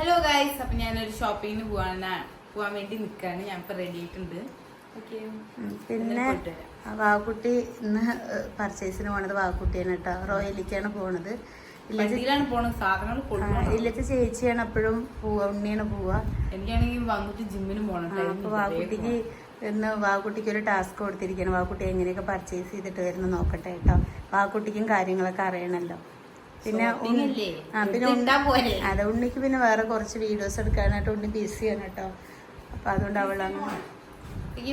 Hello guys അപ്പൊ ഞാനൊരു ഷോപ്പിങ്ങിന് പോവാണ്. പോവാൻ വേണ്ടി നിൽക്കാണ് ഞാൻ ഇപ്പൊ റെഡി ആയിട്ടുണ്ട്. പിന്നെ ആ വാവുക്കുട്ടി ഇന്ന് പർച്ചേസിന് പോണത് വാക്കുട്ടിയാണ് കേട്ടോ. റോയലിക്കാണ് പോണത്. വണ്ടിയിലാണ് പോണത്. സാധനങ്ങൾ ആ, കൊടുക്കണം. ഇല്ലച്ച ചേച്ചിയാണ് എപ്പോഴും പോവാ ഉണ്ണിയാണ് പോവാ. എനിക്കാണെങ്കിൽ വന്നിട്ട് ജിമ്മിന് പോകണം ആ, അപ്പൊ വാവുക്കുട്ടിക്ക് ഇന്ന് വാക്കുട്ടിക്ക് ഒരു ടാസ്ക് കൊടുത്തിരിക്കണം. വാക്കുട്ടി എങ്ങനെയൊക്കെ പർച്ചേസ് ചെയ്തിട്ട് വരുന്ന നോക്കട്ടെ കേട്ടോ. വാക്കുട്ടിക്കും കാര്യങ്ങളൊക്കെ അറിയണല്ലോ. പിന്നെ Shopping ഉണ്ണി- അല്ലേ? ആ പിന്നെ അതെ ഉണ്ണിക്ക് പിന്നെ വേറെ കുറച്ച് വീഡിയോസ് എടുക്കാനായിട്ട് ഉണ്ണി ബിസിയാണ് കേട്ടോ. അപ്പൊ അതുകൊണ്ട്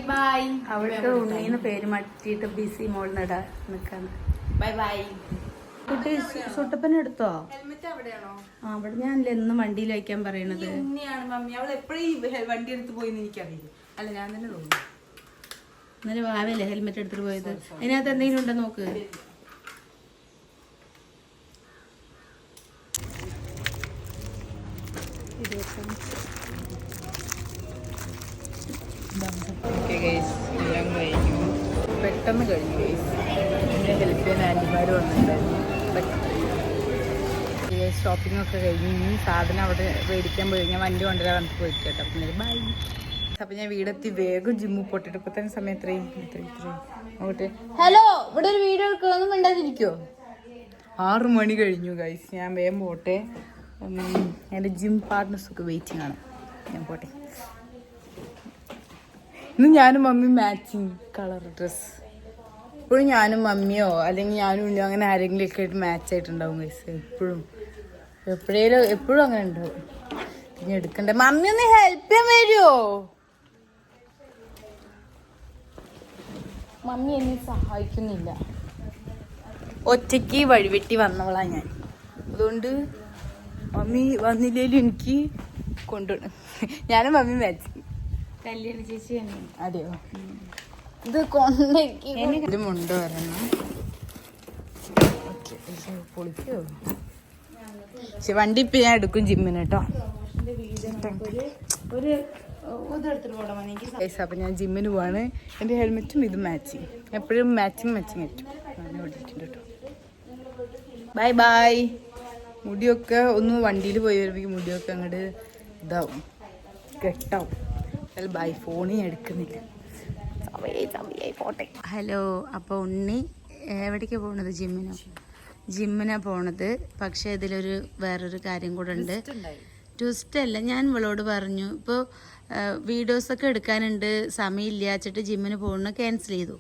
ബൈ അവൾക്ക് ഉണ്ണീന്ന് പേര് മാറ്റിട്ട് ബിസി മോൾ നടാ നിക്കാണ് ബൈ ബൈ കുട്ടി സുട്ടപ്പന എടുത്തോ? ഹെൽമെറ്റ് അവിടെയാണോ? ആ അവിടെ ഞാനല്ലേ എന്നും വണ്ടിയിൽ വയ്ക്കാൻ പറയണത്. ഉണ്ണിയാണ് മമ്മി. അവൾ എപ്പോഴും വണ്ടി എടുത്ത് പോയി എനിക്കറിയില്ല. അല്ല ഞാൻ തന്നെ തോന്നുന്നു. ഇന്നലെ വാവല്ലേ ഹെൽമെറ്റ് എടുത്തിട്ട് പോയത്? അതിനകത്ത് എന്തെങ്കിലും ഉണ്ടോ നോക്ക് ഓക്കെ ഗൈസ് എല്ലാം കഴിഞ്ഞു. പെട്ടെന്ന് കഴിഞ്ഞു ഗൈസ് എന്നെ ഹെൽപ്പ് ചെയ്യാൻ ആന്റിമാർ വന്നിട്ടുണ്ടായിരുന്നു ഷോപ്പിംഗ് ഒക്കെ കഴിഞ്ഞു ഇനി സാധനം അവിടെ മേടിക്കാൻ പോയി ഞാൻ വണ്ടി കൊണ്ടുവരാൻ വന്നിട്ട് പോയിട്ട് കേട്ടോ. അപ്പം ബൈ അപ്പം ഞാൻ വീടെത്തി വേഗം ജിമ്മിൽ പോട്ടിട്ട് ഇപ്പം തന്നെ സമയം എത്രയും അങ്ങോട്ട് ഹലോ ഇവിടെ ഒരു വീഡിയോ എടുക്കുകയൊന്നും മിണ്ടാതിരിക്കോ ആറു മണി കഴിഞ്ഞു ഗൈസ് ഞാൻ വേഗം പോട്ടെ. എന്റെ ജിം പാർട്ട്നേഴ്സൊക്കെ വെയിറ്റിംഗ് ആണ്. ഞാൻ പോട്ടെ. ഇന്ന് ഞാനും മമ്മി മാച്ചിങ് കളർ ഡ്രസ് ഇപ്പോഴും ഞാനും മമ്മിയോ അല്ലെങ്കിൽ ഞാനും ഉണ്ണിയോ അങ്ങനെ ആരെങ്കിലും ഒക്കെ ആയിട്ട് മാച്ച് ആയിട്ടുണ്ടാവും ഗൈസ് എപ്പോഴും. എപ്പോഴേലും എപ്പോഴും അങ്ങനെ ഉണ്ടാവും. ഇനി എടുക്കണ്ട. മമ്മി ഒന്ന് ഹെൽപ്പ് ചെയ്യാൻ വരുമോ മമ്മി എന്നെ സഹായിക്കുന്നില്ല. ഒറ്റയ്ക്ക് വഴിവെട്ടി വന്നവളാണ് ഞാൻ. അതുകൊണ്ട് മമ്മി വന്നില്ലേലും എനിക്ക് കൊണ്ടുപോകണം ഞാനും മമ്മി മാച്ച് കല്യാണ ചേച്ചി തന്നെ അതെയോ? ഇത് കൊണ്ടേക്ക് ഇത് മുണ്ട് വരണം. പൊളിക്കോ? പക്ഷെ വണ്ടി ഇപ്പൊ ഞാൻ എടുക്കും ജിമ്മിന് കേട്ടോ. അപ്പൊ ഞാൻ ജിമ്മിന് പോവാണ്. എന്റെ ഹെൽമെറ്റും ഇത് മാച്ചിങ്. എപ്പോഴും മാച്ചിങ് മാച്ചിങ് ആയിട്ടും കേട്ടോ. Bye bye. മുടിയൊക്കെ ഒന്ന് വണ്ടിയിൽ പോയി വരുമ്പോൾ മുടിയൊക്കെ അങ്ങോട്ട് ഇതാവും. കെട്ടാവും. അല്ല ബൈ ഫോണിൽ എടുക്കുന്നില്ല. പോട്ടെ. ഹലോ അപ്പോൾ ഉണ്ണി എവിടേക്കാണ് പോണത്? ജിമ്മിനോ? ജിമ്മിനാ പോണത്. പക്ഷേ ഇതിലൊരു വേറൊരു കാര്യം കൂടെ ഉണ്ട്. ട്വിസ്റ്റ് അല്ല ഞാൻ ഇവളോട് പറഞ്ഞു ഇപ്പോൾ വീഡിയോസൊക്കെ എടുക്കാനുണ്ട് സമയമില്ല വെച്ചിട്ട് ജിമ്മിന് പോകുന്നത് ക്യാൻസൽ ചെയ്തു.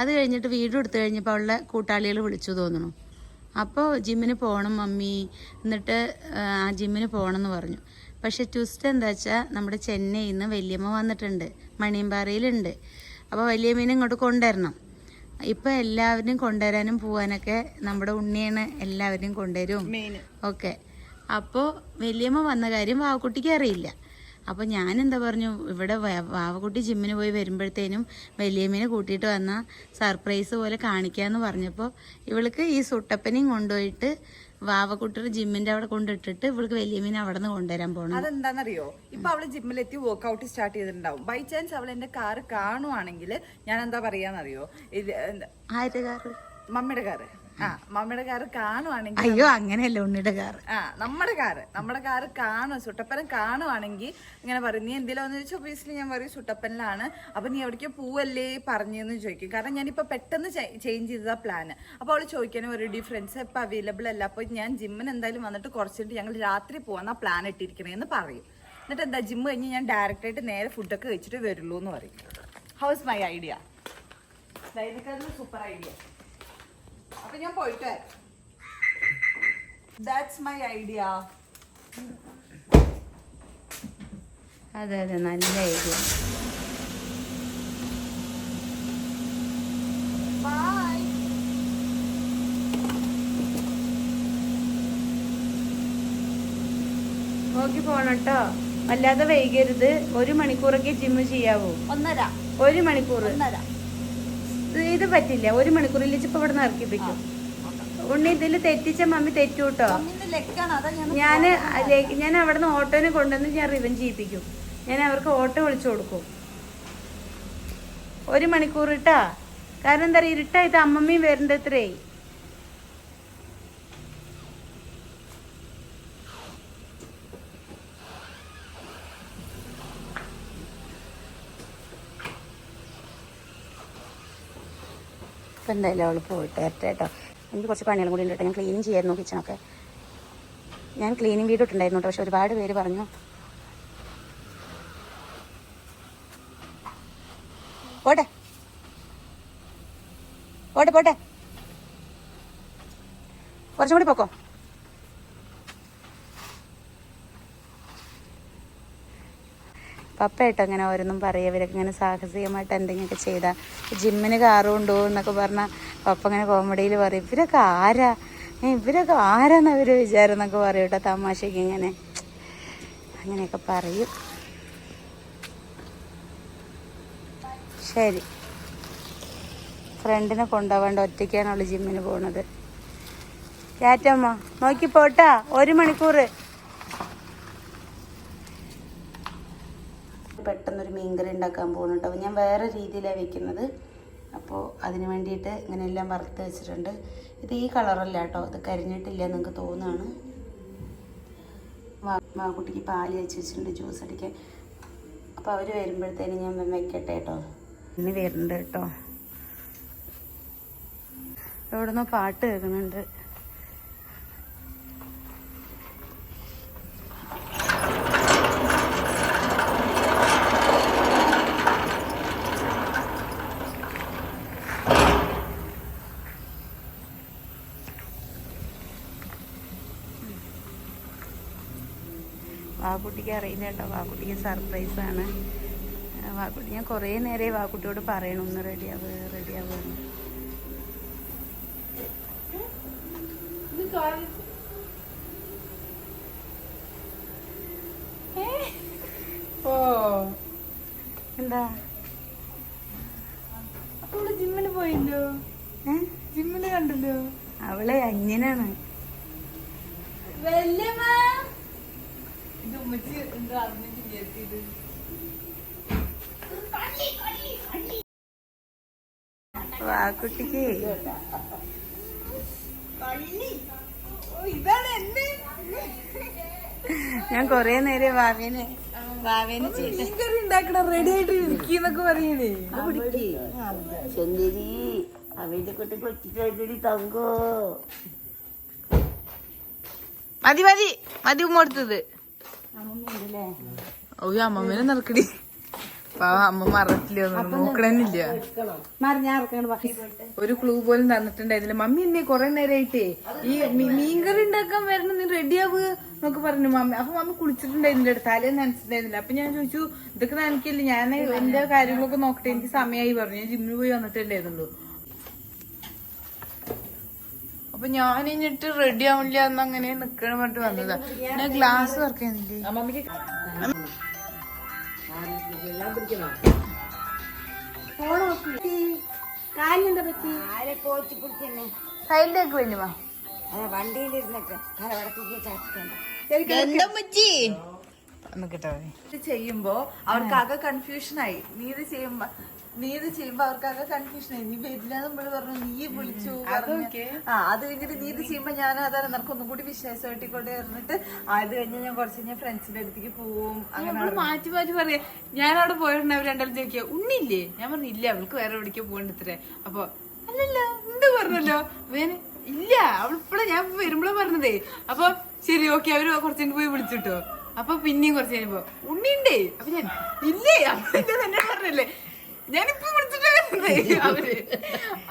അത് കഴിഞ്ഞിട്ട് വീഡിയോ എടുത്തു കഴിഞ്ഞപ്പോൾ അവളുടെ കൂട്ടാളികൾ വിളിച്ചു തോന്നുന്നു. അപ്പോൾ ജിമ്മിന് പോകണം മമ്മി. എന്നിട്ട് ആ ജിമ്മിന് പോകണം എന്ന് പറഞ്ഞു. പക്ഷെ ട്വിസ്റ്റ് എന്താ വെച്ചാൽ നമ്മുടെ ചെന്നൈയിൽ നിന്ന് വലിയമ്മ വന്നിട്ടുണ്ട്. മണിയമ്പാറയിലുണ്ട്. അപ്പോൾ വലിയമ്മീനെ ഇങ്ങോട്ട് കൊണ്ടുവരണം. ഇപ്പം എല്ലാവരും കൊണ്ടുവരാനും പോകാനൊക്കെ നമ്മുടെ ഉണ്ണിയാണ് എല്ലാവരും കൊണ്ടുവരും. ഓക്കെ. അപ്പോൾ വലിയമ്മ വന്ന കാര്യം വാവക്കുട്ടിക്ക് അറിയില്ല. അപ്പോൾ ഞാൻ എന്താ പറഞ്ഞു ഇവിടെ വാവകുട്ടി വാവക്കുട്ടി ജിമ്മിന് പോയി വരുമ്പോഴത്തേനും വലിയമ്മിനെ കൂട്ടിയിട്ട് വന്ന സർപ്രൈസ് പോലെ കാണിക്കാന്ന് പറഞ്ഞപ്പോൾ ഇവൾക്ക് ഈ സുട്ടപ്പനെയും കൊണ്ടുപോയിട്ട് വാവക്കുട്ടിയുടെ ജിമ്മിന്റെ അവിടെ കൊണ്ടിട്ടിട്ട് ഇവൾക്ക് വലിയമ്മീനെ അവിടെ നിന്ന് കൊണ്ടുവരാൻ പോകണം അതെന്താണെന്നറിയോ ഇപ്പൊ അവൾ ജിമ്മിലെത്തി വർക്ക്ഔട്ട് സ്റ്റാർട്ട് ചെയ്തിട്ടുണ്ടാവും. ബൈ ചാൻസ് അവൾ എന്റെ കാറ് കാണുവാണെങ്കിൽ ഞാൻ എന്താ പറയാന്നറിയോ ഇത് മമ്മിയുടെ കാറ് മമ്മിയുടെ കാറ് കാണുവാണെങ്കിൽ അയ്യോ അങ്ങനെയല്ല ഉണ്ണിയുടെ കാറ്? ആ നമ്മുടെ കാറ് നമ്മുടെ കാറ് കാണും സുട്ടപ്പനം കാണുവാണെങ്കിൽ ഇങ്ങനെ പറയും നീ എന്തിലാന്ന് ചോദിച്ചാൽ ഒബിയസ്ലി ഞാൻ പറയും സുട്ടപ്പനിലാണ്. അപ്പൊ നീ എവിടേക്ക് പോവല്ലേ പറഞ്ഞെന്ന് ചോദിക്കും. കാരണം ഞാനിപ്പോ പെട്ടെന്ന് ചേഞ്ച് ചെയ്തതാ പ്ലാന് അപ്പൊ അവൾ ചോദിക്കാനും ഒരു ഡിഫറൻസ് ഇപ്പൊ അവൈലബിൾ അല്ല. അപ്പൊ ഞാൻ ജിമ്മിന് എന്തായാലും വന്നിട്ട് കുറച്ചിട്ട് ഞങ്ങൾ രാത്രി പോവാന്നാ പ്ലാൻ ഇട്ടിരിക്കണേ എന്ന് പറയും. എന്നിട്ട് എന്താ ജിമ്മ് കഴിഞ്ഞ് ഞാൻ ഡയറക്റ്റ് ആയിട്ട് നേരെ ഫുഡൊക്കെ കഴിച്ചിട്ട് വരുള്ളൂ എന്ന് പറയും how's my idea super idea അപ്പൊ ഞാൻ പോയിട്ട് ദാറ്റ്സ് മൈ ഐഡിയ അതെ അതെ നല്ല ഐഡിയ നോക്കി പോണട്ടോ അല്ലാതെ വൈകരുത്. ഒരു മണിക്കൂറൊക്കെ ജിമ്മ് ചെയ്യാവൂ. ഒന്നര. ഒരു മണിക്കൂർ ഒന്നര. ഇത് പറ്റില്ല. ഒരു മണിക്കൂറിൽ ഇപ്പൊ ഇവിടെ ഇറക്കിപ്പിക്കും ഉണ്ണി ഇതിൽ തെറ്റിച്ച മമ്മി തെറ്റു കേട്ടോ. ഞാൻ ഞാൻ ഞാൻ അവിടെ നിന്ന് ഓട്ടോനെ കൊണ്ടുവന്ന് ഞാൻ റിവൻ ചെയ്യിപ്പിക്കും. ഞാൻ അവർക്ക് ഓട്ടോ വിളിച്ചു കൊടുക്കും. ഒരു മണിക്കൂർ ഇട്ടാ. കാരണം എന്താ പറയുക ഇരുട്ടായിട്ട് അമ്മമ്മയും വരണ്ടത്രേ അപ്പം എന്തായാലും അവൾ പോയിട്ട് കേട്ടോ എനിക്ക് കുറച്ച് പണികളും കൂടി ഉണ്ട് കേട്ടോ ഞാൻ ക്ലീൻ ചെയ്യായിരുന്നു കിച്ചണൊക്കെ ഞാൻ ക്ലീനിങ് വീട് ഇട്ടുണ്ടായിരുന്നു കേട്ടോ പക്ഷെ ഒരുപാട് പേര് പറഞ്ഞു. പോട്ടെ. പോട്ടെ പോട്ടെ. കുറച്ചും കൂടി പോക്കോ? പപ്പ അങ്ങനെ ഓരോന്നും പറയുക ഇവരൊക്കെ ഇങ്ങനെ സാഹസികമായിട്ട് എന്തെങ്കിലുമൊക്കെ ചെയ്താൽ ജിമ്മിന് കാറും ഉണ്ടോ എന്നൊക്കെ പറഞ്ഞാൽ പപ്പ അങ്ങനെ കോമഡിയിൽ പറയും. ഇവരൊക്കെ ആരാ? ഇവരൊക്കെ ആരാന്ന് അവർ വിചാരം എന്നൊക്കെ പറയും കേട്ടോ തമാശയ്ക്ക് ഇങ്ങനെ. അങ്ങനെയൊക്കെ പറയും. ശരി. ഫ്രണ്ടിനെ കൊണ്ടുപോകാണ്ട് അവൾ ജിമ്മിന് പോണത്. കാറ്റമ്മ നോക്കി പോട്ടാ ഒരു മണിക്കൂർ പെട്ടെന്നൊരു മീൻകറി ഉണ്ടാക്കാൻ പോകുന്നുണ്ട് അപ്പോൾ ഞാൻ വേറെ രീതിയിലാണ് വെക്കുന്നത്. അപ്പോൾ അതിന് വേണ്ടിയിട്ട് ഇങ്ങനെയെല്ലാം വറുത്ത് വെച്ചിട്ടുണ്ട്. ഇത് ഈ കളറല്ല കേട്ടോ. ഇത് കരിഞ്ഞിട്ടില്ല നിങ്ങൾക്ക് തോന്നുകയാണ് മാക്കുട്ടിക്ക് പാൽ വെച്ച് വെച്ചിട്ടുണ്ട് ജ്യൂസ് അടിക്കാൻ. അപ്പോൾ അവർ വരുമ്പോഴത്തേനും ഞാൻ വെക്കട്ടെ കേട്ടോ. ഇനി വരുന്നുണ്ട് കേട്ടോ. എവിടുന്നോ പാട്ട് കേൾക്കുന്നുണ്ട്. വാക്കുട്ടിക്ക് അറിയില്ല കേട്ടോ. വാക്കുട്ടിക്ക് സർപ്രൈസാണ് വാക്കുട്ടി ഞാൻ കുറേ നേരെ വാക്കുട്ടിയോട് പറയണം. ഒന്ന് റെഡിയാവുക റെഡിയാവുക ഓ. എന്താ? അപ്പൊ ഇവിടെ ജിമ്മിന് പോയില്ലോ? ജിമ്മിന് കണ്ടല്ലോ? അവളെ അങ്ങനെയാണ് വല്യമ്മ! ഉമ്മച്ചി എന്താ അറിഞ്ഞിട്ട് വിചാരിച്ചത്? വാക്കുട്ടിക്ക് ഇതാണ് എന്നെ. ഞാൻ കൊറേ നേരെ വാവേനെ വാവേനെ മീൻകറി ഉണ്ടാക്കണ റെഡി ആയിട്ട് ഇരിക്കുന്നൊക്കെ പറയണേ. സുന്ദരി അവന്റെ കുട്ടി കൊച്ചിട്ട് തങ്കോ. മതി മതി. മതി ഉമ്മ കൊടുത്തത്. അമ്മമ്മ ഓ അമ്മമ്മേനെ നടക്കടി. പാവ അമ്മ മറക്കില്ല നോക്കണമെന്നില്ല ബാക്കി ഒരു ക്ലൂ പോലും തന്നിട്ടുണ്ടായിരുന്നില്ല. മമ്മി എന്നെ കൊറേ നേരമായിട്ടേ ഈ മീൻകറി ഉണ്ടാക്കാൻ വരണം നീ റെഡി ആവുക എന്നൊക്കെ പറഞ്ഞു മമ്മി. അപ്പൊ മമ്മി കുളിച്ചിട്ടുണ്ടായിരുന്നില്ല തലേ നനച്ചിട്ടുണ്ടായിരുന്നില്ല. അപ്പൊ ഞാൻ ചോദിച്ചു ഇതൊക്കെ നനക്കില്ല ഞാൻ എന്റെ കാര്യങ്ങളൊക്കെ നോക്കട്ടെ എനിക്ക് സമയമായി പറഞ്ഞു. ഞാൻ ജിമ്മിൽ പോയി വന്നിട്ടുണ്ടായിരുന്നുള്ളൂ അപ്പൊ ഞാൻ ഇനിട്ട് റെഡി ആവില്ല എന്ന് അങ്ങനെ നിക്കണ പറഞ്ഞിട്ട് വന്നതാ. ഞാൻ ഗ്ലാസ് തുറക്കുന്നില്ലേ സൈഡിലേക്ക് ഇത് ചെയ്യുമ്പോ അവർക്ക് ആകെ കൺഫ്യൂഷൻ ആയി. നീ ഇത് ചെയ്യുമ്പോ നീ ഇത് ചെയ്യുമ്പോ അവർക്ക് ആകെ കൺഫ്യൂഷൻ ആയി. നീ വരില്ല നമ്മൾ പറഞ്ഞു. നീ വിളിച്ചു പറഞ്ഞു. ആ അത് കഴിഞ്ഞിട്ട് നീ ഇത് ചെയ്യുമ്പോ ഞാൻ അതാണ് നിനക്ക് ഒന്നും കൂടി വിശ്വാസമായിട്ടിക്കൊണ്ട് പറഞ്ഞിട്ട് അത് കഴിഞ്ഞ് ഞാൻ കുറച്ച് കഴിഞ്ഞാൽ ഫ്രണ്ട്സിന്റെ അടുത്തേക്ക് പോവും. അങ്ങനെ മാറ്റി മാറ്റി പറയാ. ഞാൻ അവിടെ പോയിട്ടുണ്ടെ അവർ രണ്ടാളും ചോദിക്കുക ഉണ്ണില്ലേ? ഞാൻ പറഞ്ഞു ഇല്ല അവൾക്ക് വേറെ എവിടേക്ക് പോകണ്ടത്രേ അപ്പൊ അല്ലല്ല എന്ത് പറഞ്ഞല്ലോ. വേനെ ഇല്ല അവളിപ്പോഴാ ഞാൻ വരുമ്പോഴാ പറഞ്ഞതേ. അപ്പൊ ശരി ഓക്കെ അവർ കുറച്ചു പോയി വിളിച്ചിട്ടോ അപ്പൊ പിന്നെയും കുറച്ച് കഴിഞ്ഞപ്പോ ഉണ്ണിണ്ടേ? അപ്പൊ ഞാൻ ഇല്ലേ അപ്പൊ തന്നെ പറഞ്ഞല്ലേ ഞാനിപ്പൊ വിളിച്ചിട്ട് അവർ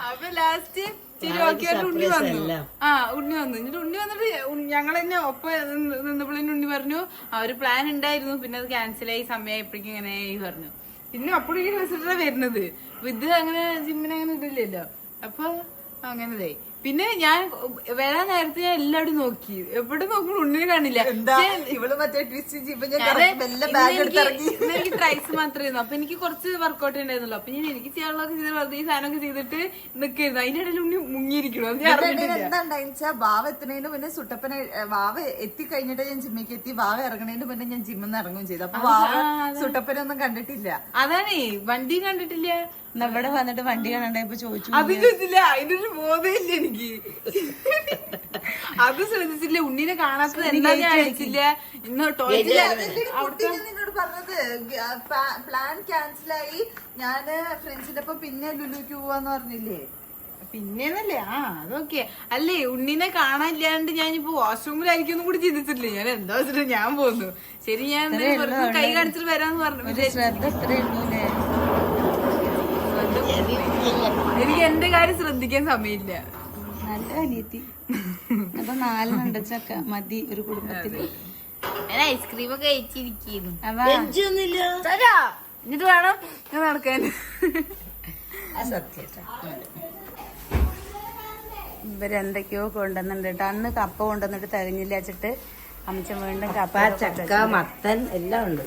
അപ്പൊ ലാസ്റ്റ് ശരി ഓക്കെ ഉണ്ണി വന്നു. ആ ഉണ്ണി വന്നു. എന്നിട്ട് ഉണ്ണി വന്നിട്ട് ഞങ്ങൾ തന്നെ ഒപ്പം നിന്നപ്പോഴേ ഉണ്ണി പറഞ്ഞു ആ ഒരു പ്ലാൻ ഉണ്ടായിരുന്നു. പിന്നെ അത് ക്യാൻസൽ ആയി സമയമായപ്പോഴേക്കും ഇങ്ങനെ പറഞ്ഞു. പിന്നെ അപ്പോഴേക്കും റിസൾട്ടാണ് വരുന്നത്. ഇത് അങ്ങനെ ജിമ്മിന് അങ്ങനെ ഇടില്ലല്ലോ അപ്പൊ അങ്ങനതേ പിന്നെ ഞാൻ വരാൻ നേരത്തെ ഞാൻ എല്ലാവരും നോക്കി. എവിടെ നോക്കുമ്പോൾ ഉണ്ണിനെ കാണില്ല. ഇവൾ മറ്റേ ട്വിസ്റ്റ് എനിക്ക് ട്രൈസ് മാത്രമേ അപ്പൊ എനിക്ക് കുറച്ച് വർക്കൗട്ട് ഉണ്ടായിരുന്നല്ലോ. അപ്പൊ ഞാൻ എനിക്ക് ചെയ്യാനുള്ളതൊക്കെ ചെയ്ത് വെറുതെ ഈ സാധനമൊക്കെ ചെയ്തിട്ട് നിൽക്കായിരുന്നു. അതിന്റെ ഇടയിൽ ഉണ്ണി മുങ്ങിയിരിക്കണോ എന്താ വാവ എത്തുന്നതിന് മുന്നേ സുട്ടപ്പനെ വാവ് എത്തിക്കഴിഞ്ഞിട്ട് ഞാൻ ജിമ്മിക്ക് എത്തി. വാവ ഇറങ്ങുന്നതിന് മുന്നേ ഞാൻ ജിമ്മിൽ നിന്ന് ഇറങ്ങുകയും ചെയ്തു. അപ്പൊ വാവ സുട്ടപ്പനെ ഒന്നും കണ്ടിട്ടില്ല. അതാണേ വണ്ടി കണ്ടിട്ടില്ല. ഇവിടെ വന്നിട്ട് വണ്ടി കാണണ്ടായപ്പോ ചോദിച്ചു അത് ചോദിച്ചില്ല അതിന്റെ ഒരു ബോധമില്ല എനിക്ക്. അത് ശ്രദ്ധിച്ചില്ല ഉണ്ണിനെ കാണാത്തത് എന്താ ഞാൻ അയച്ചില്ല ഇന്ന് ഞാൻ നിന്നോട് പറഞ്ഞത്. പ്ലാൻ ക്യാൻസൽ ആയി. ഞാൻ ഫ്രണ്ട്സിന്റെ ഒപ്പം പിന്നെ ലുലുക്ക് പോവാന്ന് പറഞ്ഞില്ലേ? പിന്നെന്നല്ലേ? ആ അതൊക്കെ. അല്ലേ ഉണ്ണിനെ കാണാനില്ലാണ്ട് ഞാനിപ്പോ വാഷ്റൂമിലായിരിക്കും കൂടി ചിന്തിച്ചിട്ടില്ല. ഞാൻ എന്താ വെച്ചിട്ട് ഞാൻ പോന്നു? ശരി ഞാൻ കൈ കാണിച്ചിട്ട് വരാന്ന് പറഞ്ഞു. ഒരു ശ്രദ്ധ ഇത്രയുള്ളൂ എനിക്ക് എന്റെ കാര്യം ശ്രദ്ധിക്കാൻ സമയമില്ല. നല്ല അനിയത്തി. അപ്പൊ നാല് ചക്ക മതി ഒരു കുടുംബത്തിൽ ഐസ്ക്രീം ഒക്കെ കഴിച്ചിരിക്കുന്നു. എന്നിട്ട് വേണം. ഞാൻ നടക്കാൻ ഇവരെന്തൊക്കെയോ കൊണ്ടുവന്നിട്ടുണ്ട് കേട്ടോ. അന്ന് കപ്പ കൊണ്ടുവന്നിട്ട് തികഞ്ഞില്ല വെച്ചിട്ട് അമ്മച്ചൻ വീണ്ടും കപ്പ ചക്ക മത്തൻ എല്ലാം ഉണ്ട്.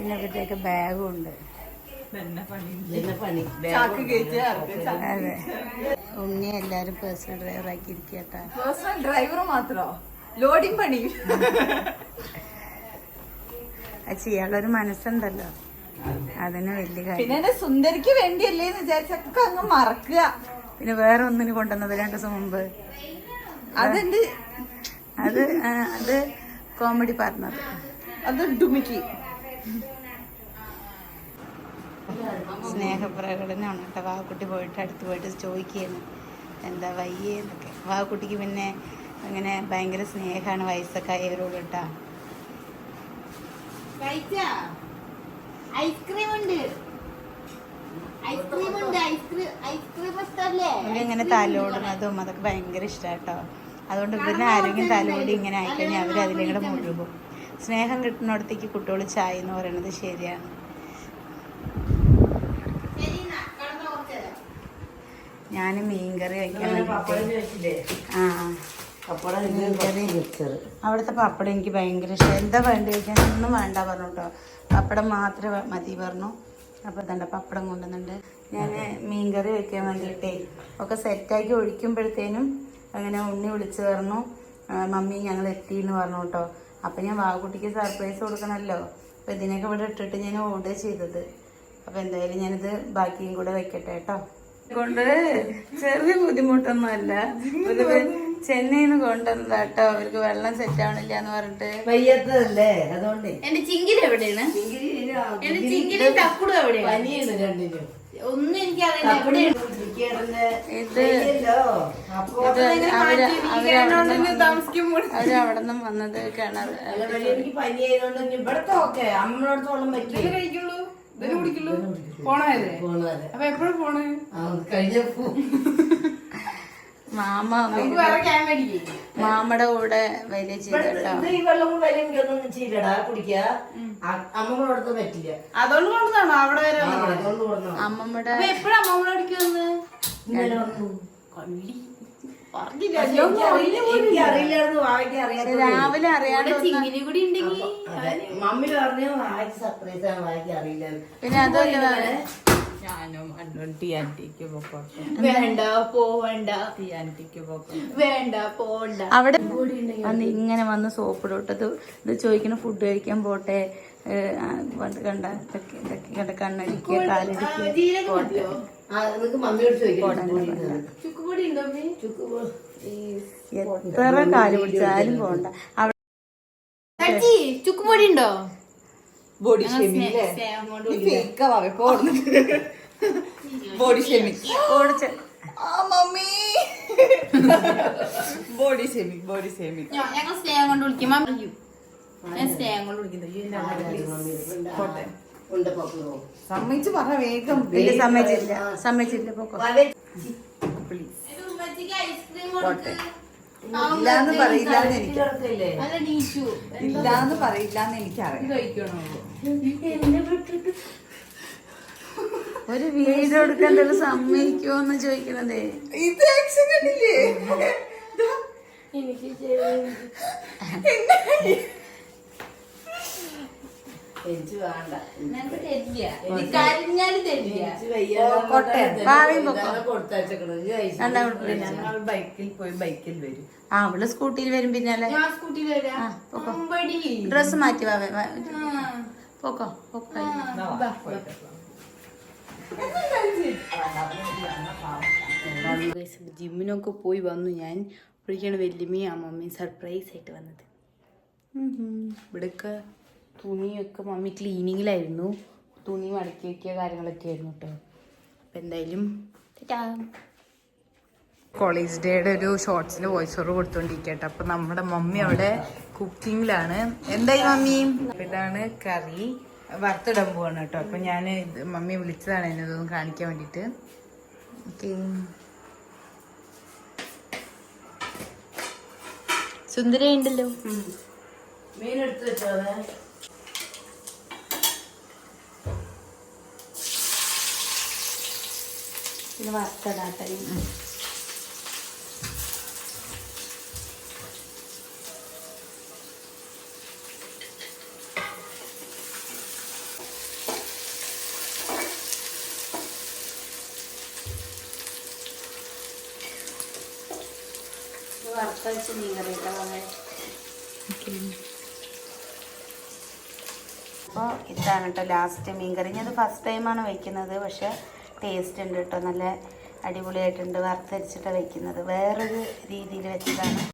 പിന്നെ ഇവിടത്തേക്ക് ബാഗും ഉണ്ട് അതെ. ഉണ്ണി എല്ലാരും പേഴ്സണൽ ഡ്രൈവർ ആക്കി ഇരിക്കട്ടെ പേഴ്സണൽ ഡ്രൈവർ മാത്രോ? ലോഡിംഗ് പണി. അത് ചെയ്യാനുള്ളൊരു മനസ്സുണ്ടല്ലോ. അതിന് വലിയ കാര്യം. പിന്നെ സുന്ദരിക്ക് വേണ്ടിയല്ലേന്ന് വിചാരിച്ചൊക്കെ അങ്ങ് മറക്കുക. പിന്നെ വേറെ ഒന്നിന് കൊണ്ടുവന്നത് രണ്ട് ദിവസം മുമ്പ്. അതെന്ത്? അത് അത് കോമഡി പറഞ്ഞത് അത് ഡുമിക്കി. സ്നേഹപ്രകടനമാണ് കേട്ടോ. വാവക്കുട്ടി പോയിട്ട് അടുത്ത് പോയിട്ട് ചോദിക്കുകയാണ് എന്താ വയ്യേ? എന്നൊക്കെ. വാവക്കുട്ടിക്ക് പിന്നെ അങ്ങനെ ഭയങ്കര സ്നേഹമാണ് വയസ്സൊക്കെ ആയവരോട് കേട്ടാ. ഐസ്ക്രീം ഉണ്ട് തലോടുന്നതും അതൊക്കെ ഭയങ്കര ഇഷ്ടാട്ടോ അതുകൊണ്ട് ഇവരിനെ ആരെങ്കിലും തലോടി ഇങ്ങനെ ആയിക്കഴിഞ്ഞാൽ അവർ അതിലേകൂടെ മുഴുകും. സ്നേഹം കിട്ടുന്നിടത്തേക്ക് കുട്ടികൾ ചായ എന്ന് പറയുന്നത് ശരിയാണ്. ഞാൻ മീൻകറി വയ്ക്കാൻ വേണ്ടിയിട്ട് ആ. അവിടുത്തെ പപ്പടം എനിക്ക് ഭയങ്കര ഇഷ്ടം. എന്താ വേണ്ട ചോദിച്ചാൽ ഒന്നും വേണ്ട പറഞ്ഞു കേട്ടോ പപ്പടം മാത്രമേ മതി പറഞ്ഞു. അപ്പോൾ തന്റെ പപ്പടം കൊണ്ടുവന്നുണ്ട് ഞാൻ മീൻകറി വെക്കാൻ വേണ്ടിയിട്ടേ. ഒക്കെ സെറ്റാക്കി ഒഴിക്കുമ്പോഴത്തേനും അങ്ങനെ ഉണ്ണി വിളിച്ചു പറഞ്ഞു. "ആ, മമ്മി ഞങ്ങൾ എത്തി എന്ന് പറഞ്ഞു കേട്ടോ. അപ്പം ഞാൻ വാവുകുട്ടിക്ക് സർപ്രൈസ് കൊടുക്കണമല്ലോ അപ്പോൾ ഇതിനൊക്കെ ഇവിടെ ഇട്ടിട്ട് ഞാൻ ഓർഡർ ചെയ്തത്. അപ്പോൾ എന്തായാലും ഞാനിത് ബാക്കിയും കൂടെ വെക്കട്ടെ കേട്ടോ. കൊണ്ട് ചെറിയ ബുദ്ധിമുട്ടൊന്നുമല്ല. ചെന്നൈന്ന് ചെന്നൈയിൽ നിന്ന് കൊണ്ടുവന്നതാ കേട്ടോ. അവർക്ക് വെള്ളം സെറ്റ് ആവണില്ല എന്ന് പറഞ്ഞിട്ട്. വയ്യാത്തതല്ലേ? അതുകൊണ്ട്. എന്റെ ചിങ്കിരി എവിടെയാണ്? എന്റെ ചിങ്കിരി തക്കുടു എവിടെയാണ്? പനിയാണ് രണ്ടിനും. ഒന്നും എനിക്കറിയില്ല. എവിടെയാണ്? ഇത് അവരവിടെ നിന്നും വന്നത് കിണർ ഓക്കെ അമ്മയോടത്തോളം പറ്റി കഴിക്കുള്ളൂ. കുടിക്കുള്ളൂ? അപ്പൊ എപ്പോഴും പോണേ ആ കഴിഞ്ഞ മാമ നമുക്ക് വേറെ ക്യാൻ മേടിക്കേ മാമയുടെ കൂടെ വലിയ ചീരട്ടോ ഈ വെള്ളം കൂടെ അല്ലെങ്കിൽ ഒന്നും ചെയ്യലടാ കുടിക്ക അമ്മയോടത്ത് പറ്റില്ല. അതുകൊണ്ട് കൊണ്ടതാണോ? അവിടെ വരെ അതുകൊണ്ട് അമ്മമ്മയുടെ എപ്പോഴാ രാവിലെ ഉണ്ടെങ്കിൽ മമ്മി പറഞ്ഞു വായിച്ച് സർപ്രൈസ് ആണ് വായിക്ക് അറിയില്ല പിന്നെ അതല്ല ഞാനും അണ്ണൻ ടി ആന്റിക്ക് പോക്കോട്ടെ വേണ്ട പോവണ്ട. ടി ആന്റിക്ക് വേണ്ട പോവണ്ട. അവിടെ അന്ന് ഇങ്ങനെ വന്ന് സോപ്പ് ഇട്ടത് ഇത് ചോദിക്കണ ഫുഡ് കഴിക്കാൻ പോട്ടെ? കണ്ട ഇതൊക്കെ ഇതൊക്കെ കണ്ട കണ്ണടിക്കുക കാലടിക്കുക എത്ര കാൽ പിടിച്ചാലും പോണ്ട. അവിടെ ചുക്കുപൊടി ഉണ്ടോ? Body shaming body shaming. Mummy. Body shaming body shaming. ഞങ്ങൾ സ്നേഹം കൊണ്ട് വിളിക്കും. സ്നേഹം കൊണ്ട് വിളിക്കുന്നത് സമ്മതിച്ച് പറ വേഗം. സമ്മതിച്ചില്ല. സമ്മതിച്ചില്ല കൊടുത്ത് ഇല്ലാന്ന് പറയില്ലാന്ന് എനിക്ക്. ഇല്ലാന്ന് പറയില്ലാന്ന് എനിക്കറിയാം. ഒരു വീട് എടുക്കാൻ എന്തെങ്കിലും സമ്മതിക്കുമോന്ന് ചോദിക്കണതേ. ഇത് ആക്ഷൻ കണ്ടില്ലേ? ദാ. എനിക്ക് വേണ്ട. തരില്ല എനിക്ക് കരിഞ്ഞാലും തരില്ല ഞങ്ങൾ ബൈക്കിൽ പോയി ബൈക്കിൽ വരും. ആ അവൾ സ്കൂട്ടിയിൽ വരും പിന്നാലെ. ഞാൻ സ്കൂട്ടിയിൽ വരാം. ആ, പൊക്കോ. അമ്പടി. ഡ്രസ് മാറ്റി വാവേ. വാ. പോക്കോ പോക്കോ. ജിമ്മിനൊക്കെ പോയി വന്നു. ഞാൻ ഇപ്പോഴേക്കാണ് വല്യമ്മയും അമ്മമ്മയും സർപ്രൈസ് ആയിട്ട് വന്നത് ഇവിടെയൊക്കെ തുണിയൊക്കെ മമ്മി ക്ലീനിങ്ങിലായിരുന്നു. തുണി മടക്കി വയ്ക്കിയ കാര്യങ്ങളൊക്കെ ആയിരുന്നു കേട്ടോ അപ്പം എന്തായാലും. കോളേജ് ഡേയുടെ ഒരു ഷോർട്സിൽ വോയിസ് ഓവർ കൊടുത്തോണ്ടിരിക്കട്ടെ. അപ്പം നമ്മുടെ മമ്മി അവിടെ കുക്കിങ്ങിലാണ്. എന്തായി മമ്മി? ഇതാണ് കറി. വറുത്തിടാൻ പോവാണ് കേട്ടോ അപ്പം ഞാൻ മമ്മി വിളിച്ചതാണ് എന്നെ ഇതൊന്നും കാണിക്കാൻ വേണ്ടിയിട്ട് ഓക്കെ. സുന്ദര ഉണ്ടല്ലോ മീൻ എടുത്ത് വെച്ചോ അതെ ഇത് വറുത്തതാട്ടെ വറുത്തടിച്ച മീൻ കറി അപ്പോൾ ഇതാണ് കേട്ടോ ലാസ്റ്റ് മീൻ കറി ഞാൻ ഫസ്റ്റ് ടൈമാണ് വെക്കുന്നത്. പക്ഷെ ടേസ്റ്റ് ഉണ്ട് കേട്ടോ നല്ല അടിപൊളിയായിട്ടുണ്ട്. വറുത്തരിച്ചിട്ടാണ് വെക്കുന്നത്. വേറൊരു രീതിയിൽ വെച്ചതാണ്.